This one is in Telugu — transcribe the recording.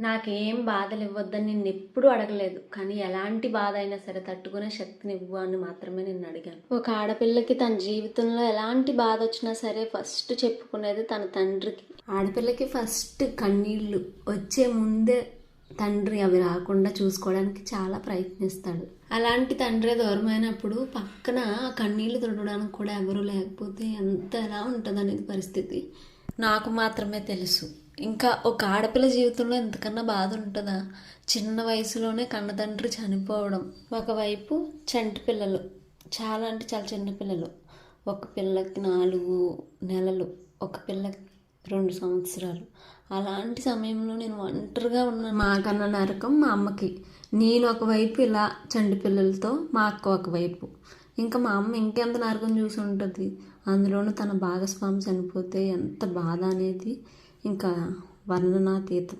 నాకేం బాధలు ఇవ్వద్దని నిన్ను ఎప్పుడూ అడగలేదు. కానీ ఎలాంటి బాధ అయినా సరే తట్టుకునే శక్తిని ఇవ్వు అని మాత్రమే నిన్ను అడిగాను ఒక ఆడపిల్లకి తన జీవితంలో ఎలాంటి బాధ వచ్చినా సరే ఫస్ట్ చెప్పుకునేది తన తండ్రికి. ఆడపిల్లకి ఫస్ట్ కన్నీళ్ళు. వచ్చే ముందే తండ్రి అవి రాకుండా చూసుకోవడానికి చాలా ప్రయత్నిస్తాడు. అలాంటి తండ్రి దూరమైనప్పుడు పక్కన కన్నీళ్ళు కన్నీళ్ళు తుడవడానికి కూడా ఎవరు లేకపోతే ఎంత ఎలా ఉంటుంది అనేది పరిస్థితి నాకు మాత్రమే తెలుసు. ఇంకా ఒక ఆడపిల్ల జీవితంలో ఎంతకన్నా బాధ ఉంటుందా? చిన్న వయసులోనే కన్నతండ్రి చనిపోవడం. ఒకవైపు చంటి పిల్లలు. చాలా అంటే చాలా చిన్న పిల్లలు. ఒక పిల్లకి నాలుగు నెలలు. ఒక పిల్లకి రెండు సంవత్సరాలు. అలాంటి సమయంలో నేను ఒంటరిగా ఉన్నాను. మా కన్న నరకం మా అమ్మకి. నేను ఒకవైపు ఇలా చంటి పిల్లలతో మా అక్క ఒకవైపు. ఇంకా మా అమ్మ ఇంకెంత నరకం చూసి ఉంటుంది? అందులోనూ తన భాగస్వామి చనిపోతే ఎంత బాధ అనేది ఇంకా వర్ణనాతీతం